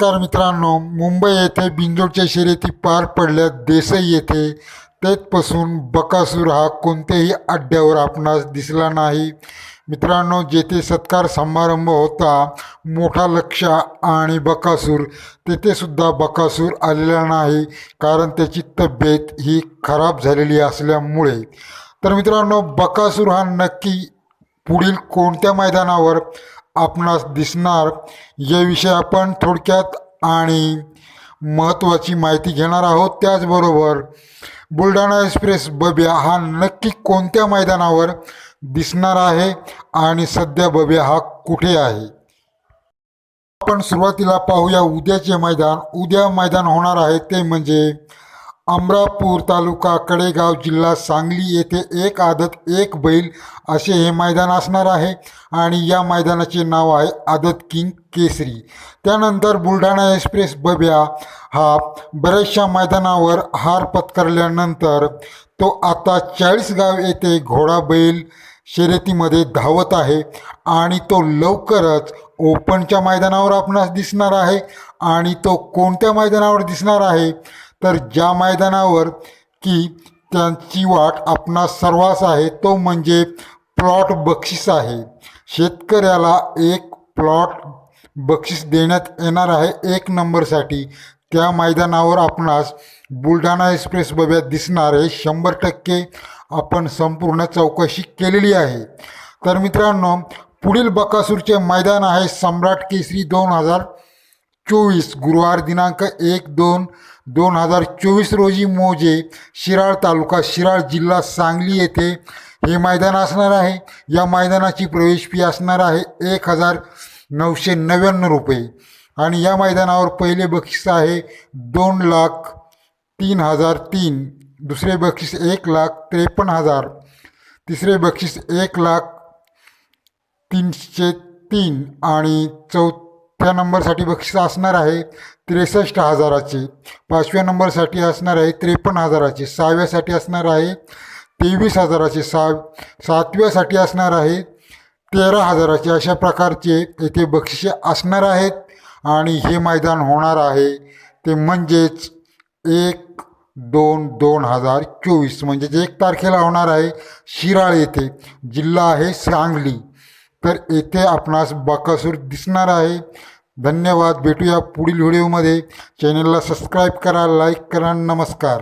नमस्कार मित्रांनो मुंबई येथे बिंजोडच्या शर्यती पार पडल्या देसाई येथे. तेथपासून बकासूर हा कोणत्याही अड्ड्यावर आपणास दिसला नाही. मित्रांनो जेथे सत्कार समारंभ होता मोठा लक्ष आणि बकासूर तेथेसुद्धा बकासूर आलेला नाही कारण त्याची तब्येत ही खराब झालेली असल्यामुळे. तर मित्रांनो बकासूर हा नक्की पुढील कोणत्या मैदानावर आपणास दिसणार. याविषयी आपण थोडक्यात आणि महत्त्वाची माहिती घेणार आहोत. त्याचबरोबर बुलढाणा एक्सप्रेस बब्या हा नक्की कोणत्या मैदानावर दिसणार आहे आणि सध्या बब्या हा कुठे आहे? आपण सुरुवातीला पाहूया उद्याचे मैदान. उद्या मैदान होणार आहे ते म्हणजे अमरापूर तालुका कडेगाव जिल्हा सांगली येथे एक आदत एक बैल असे हे मैदान असणार आहे. आणि या मैदानाचे नाव आहे आदत किंग केसरी. त्यानंतर बुलढाणा एक्सप्रेस बब्या हा बऱ्याचशा मैदानावर हार पत्करल्यानंतर तो आता चाळीसगाव येथे घोडा बैल शर्यतीमध्ये धावत आहे. आणि तो लवकरच ओपनच्या मैदानावर आपणास दिसणार आहे. आणि तो कोणत्या मैदानावर दिसणार आहे? तर ज्या मैदानावर की त्यांची वाट आपणास सर्वास आहे तो म्हणजे प्लॉट बक्षीस आहे. शेतकऱ्याला एक प्लॉट बक्षीस देण्यात येणार आहे एक नंबरसाठी. त्या मैदानावर आपणास बुलढाणा एक्सप्रेस बब्यात दिसणारे शंभर टक्के आपण संपूर्ण चौकशी केलेली आहे. तर मित्रांनो पुढील बकासूरचे मैदान आहे सम्राट केसरी दोन हजार चोवीस गुरुवार दिनांक एक दोन दोन हजार चोवीस रोजी मोजे शिराळ तालुका शिराळ जिल्हा सांगली येथे हे मैदान असणार आहे. या मैदानाची प्रवेश फी असणार आहे एक हजार नऊशे नव्याण्णव रुपये. आणि या मैदानावर पहिले बक्षीस आहे दोन लाख तीन हजार तीन दुसरे बक्षीस एक लाख त्रेपन्न हजार तिसरे बक्षीस एक लाख तीनशे तीन आणि चौथ्या नंबरसाठी बक्षीस असणार आहे त्रेसष्ट हजाराचे. पाचव्या नंबरसाठी असणार आहे त्रेपन्न हजाराचे. सहाव्यासाठी असणार आहे तेवीस हजाराचे. सा सातव्यासाठी असणार आहे तेरा हजाराचे. अशा प्रकारचे येथे बक्षिसे असणार आहेत आणि हे मैदान होणार आहे. ते म्हणजेच एक दोन दोन हजार चोवीस. म्हणजेच एक तारखेला होणार आहे शिराळ येथे. जिल्हा आहे सांगली. तर येथे आपणास बकासूर दिसणार आहे. धन्यवाद. भेटूया पुढील व्हिडिओमध्ये. चॅनलला सबस्क्राईब करा लाईक करा नमस्कार.